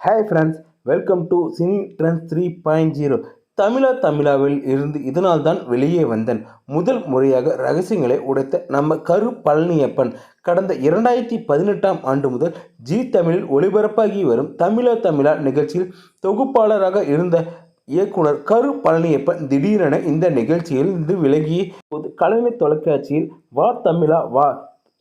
Hi friends welcome to cine trends three point zero Tamizha தமிழாவில் இருந்து இதனால் தான் வெளியே வந்தேன். முதல் முறையாக ரகசியங்களை உடைத்த நம்ம கரு பழனியப்பன். கடந்த இரண்டாயிரத்தி பதினெட்டாம் ஆண்டு முதல் ஜி தமிழில் ஒளிபரப்பாகி வரும் தமிழா தமிழா நிகழ்ச்சியில் தொகுப்பாளராக இருந்த இயக்குனர் கரு பழனியப்பன் திடீரென இந்த நிகழ்ச்சியில் இருந்து விலகி கலைஞர் தொலைக்காட்சியில் வா தமிழா வா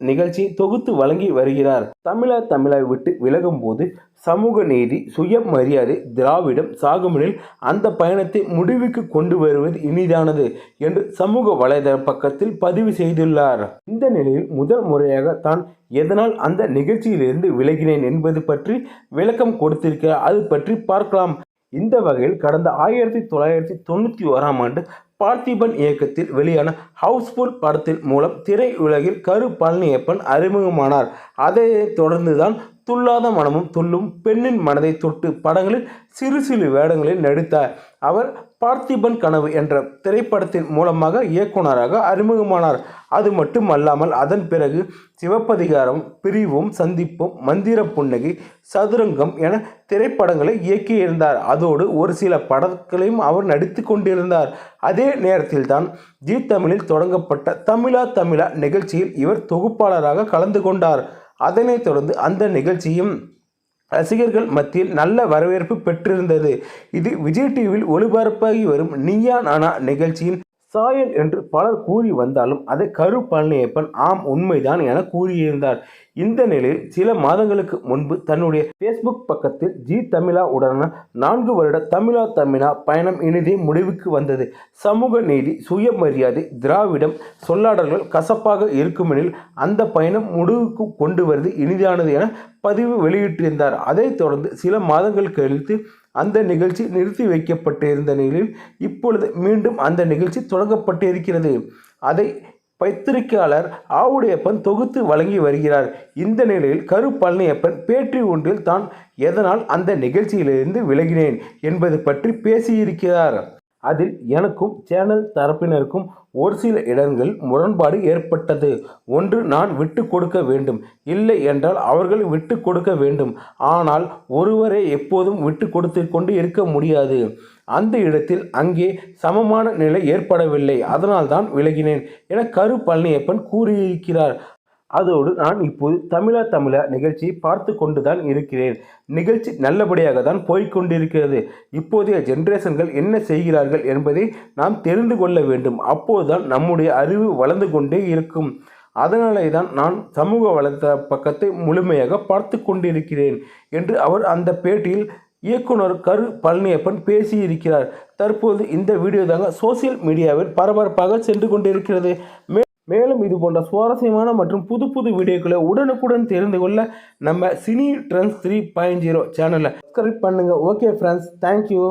நிகழ்ச்சி தொகுத்து வழங்கி வருகிறார். தமிழர் தமிழை விட்டு விலகும் போது சமூக நீதி சுயமரியாதை திராவிடம் சாகுமனில் அந்த பயணத்தை முடிவுக்கு கொண்டு வருவது இனிதானது என்று சமூக வலைதள பக்கத்தில் பதிவு செய்துள்ளார். இந்த நிலையில் முதல் முறையாக தான் எதனால் அந்த நிகழ்ச்சியிலிருந்து விலகினேன் என்பது பற்றி விளக்கம் கொடுத்திருக்கிறார். அது பற்றி பார்க்கலாம். இந்த வகையில் கடந்த ஆயிரத்தி தொள்ளாயிரத்தி தொண்ணூற்றி ஓராம் ஆண்டு பார்த்திபன் இயக்கத்தில் வெளியான ஹவுஸ்ஃபுல் படத்தின் மூலம் திரையுலகில் கரு பழனியப்பன் அறிமுகமானார். அதைத் தொடர்ந்துதான் துல்லாத மனமும் துள்ளும் பெண்ணின் மனதை தொட்டு படங்களில் சிறு சிறு வேடங்களில் நடித்தார். அவர் பார்த்திபன் கனவு என்ற திரைப்படத்தின் மூலமாக இயக்குனராக அறிமுகமானார். அது மட்டுமல்லாமல் அதன் பிறகு சிவப்பதிகாரம் பிரிவும் சந்திப்பும் மந்திர புன்னகை சதுரங்கம் என திரைப்படங்களை இயக்கியிருந்தார். அதோடு ஒரு சில படங்களையும் அவர் நடித்து கொண்டிருந்தார். அதே நேரத்தில் தான் ஜி தமிழில் தொடங்கப்பட்ட தமிழா தமிழா நிகழ்ச்சியில் இவர் தொகுப்பாளராக கலந்து கொண்டார். அதனைத் தொடர்ந்து அந்த நிகழ்ச்சியும் ரசிகர்கள் மத்தியில் நல்ல வரவேற்பு பெற்றிருந்தது. இது விஜய் டிவியில் ஒளிபரப்பாகி வரும் நீயா நானா நிகழ்ச்சியின் சாயல் என்று பலர் கூறி வந்தாலும் அதை கரு பழனியப்பன் ஆம் உண்மைதான் என கூறியிருந்தார். இந்த நிலையில் சில மாதங்களுக்கு முன்பு தன்னுடைய ஃபேஸ்புக் பக்கத்தில் ஜி தமிழா உடனான நான்கு வருட தமிழா தமிழா பயணம் இனிதே முடிவுக்கு வந்தது. சமூக நீதி சுயமரியாதை திராவிடம் சொல்லாடல்கள் கசப்பாக இருக்குமெனில் அந்த பயணம் முடிவுக்கு கொண்டு வருவது இனிதானது என பதிவு வெளியிட்டிருந்தார். அதைத் தொடர்ந்து சில மாதங்கள் கழித்து அந்த நிகழ்ச்சி நிறுத்தி வைக்கப்பட்டிருந்த நிலையில் இப்பொழுது மீண்டும் அந்த நிகழ்ச்சி தொடங்கப்பட்டிருக்கிறது. அதை பத்திரிகையாளர் ஆவுடையப்பன் தொகுத்து வழங்கி வருகிறார். இந்த நிலையில் கரு பழனியப்பன் பேட்டி ஒன்றில் தான் எதனால் அந்த நிகழ்ச்சியிலிருந்து விலகினேன் என்பது பற்றி பேசியிருக்கிறார். அதில் எனக்கும் சேனல் தரப்பினருக்கும் ஒரு சில இடங்களில் முரண்பாடு ஏற்பட்டது. ஒன்று நான் விட்டு கொடுக்க வேண்டும். இல்லை என்றால் அவர்கள் விட்டு கொடுக்க வேண்டும். ஆனால் ஒருவரே எப்போதும் விட்டு கொடுத்து கொண்டு இருக்க முடியாது. அந்த இடத்தில் அங்கே சமமான நிலை ஏற்படவில்லை. அதனால்தான் விலகினேன். என கரு பழனியப்பன் கூறியிருக்கிறார். அதோடு நான் இப்போது தமிழா தமிழா நிகழ்ச்சியை பார்த்து கொண்டு தான் இருக்கிறேன். நிகழ்ச்சி நல்லபடியாக தான் போய்கொண்டிருக்கிறது இப்போதைய ஜென்ரேஷன்கள் என்ன செய்கிறார்கள் என்பதை நாம் தெரிந்து கொள்ள வேண்டும். அப்போதுதான் நம்முடைய அறிவு வளர்ந்து கொண்டே இருக்கும். அதனாலே தான் நான் சமூக வளர்த்த பக்கத்தை முழுமையாக பார்த்து கொண்டிருக்கிறேன் என்று அவர் அந்த பேட்டியில் இயக்குனர் கரு பழனியப்பன் பேசியிருக்கிறார். தற்போது இந்த வீடியோ தாங்க சோசியல் மீடியாவில் பரபரப்பாக சென்று கொண்டிருக்கிறது. மே மேலும் இது போன்ற சுவாரஸ்யமான மற்றும் புது புது வீடியோக்களை உடனுக்குடன் தெரிந்து கொள்ள நம்ம cine trends three point zero சேனலை சப்ஸ்கிரைப் பண்ணுங்கள் ஓகே ஃப்ரெண்ட்ஸ் தேங்க்யூ